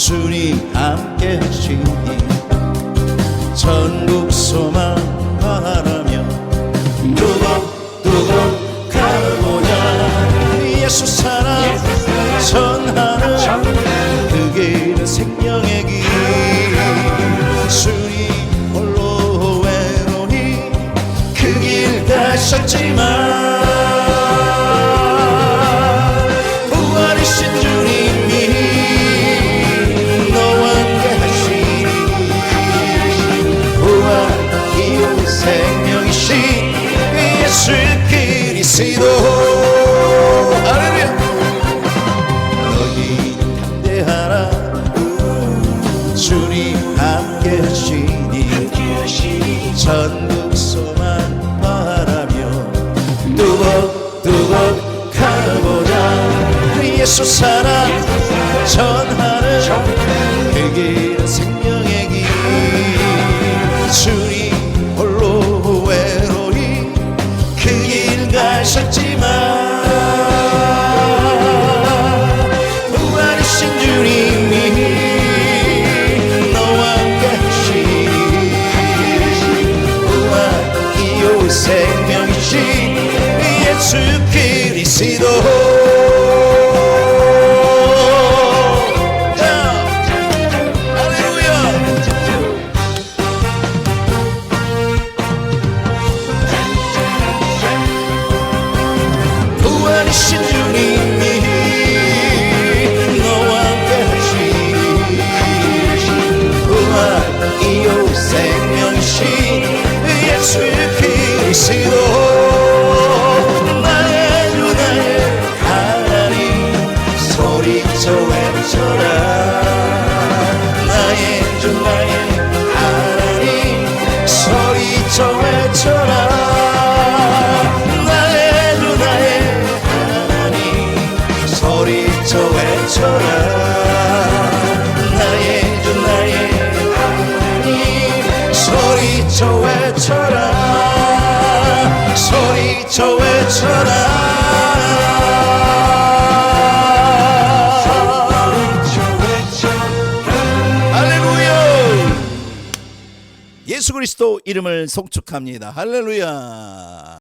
주님 함께 하시니 전국 소망 바라며 두고두고 가보자 예수 사랑 전하는 그 길은 생명의 길. 주님 홀로 외로이 그 길 가셨지만 생명이신 예수 그리스도 할렐루야. 너희 담대하라 주님 함께 하시니. 전국 소만 바라며. 뚜벅뚜벅 가보자. 예수 사랑 전하는 그길 길 가셨지만 부활이신 주님이 너와 함께 부활 이후 생명이신 예수 그리스도 외쳐라 나의 주 나의 하나님 소리쳐 외쳐라 나의 주 나의 하나님 소리쳐 외쳐라 나의 주 나의 하나님 소리쳐 외쳐라 소리쳐 외쳐라 예수 그리스도 이름을 송축합니다. 할렐루야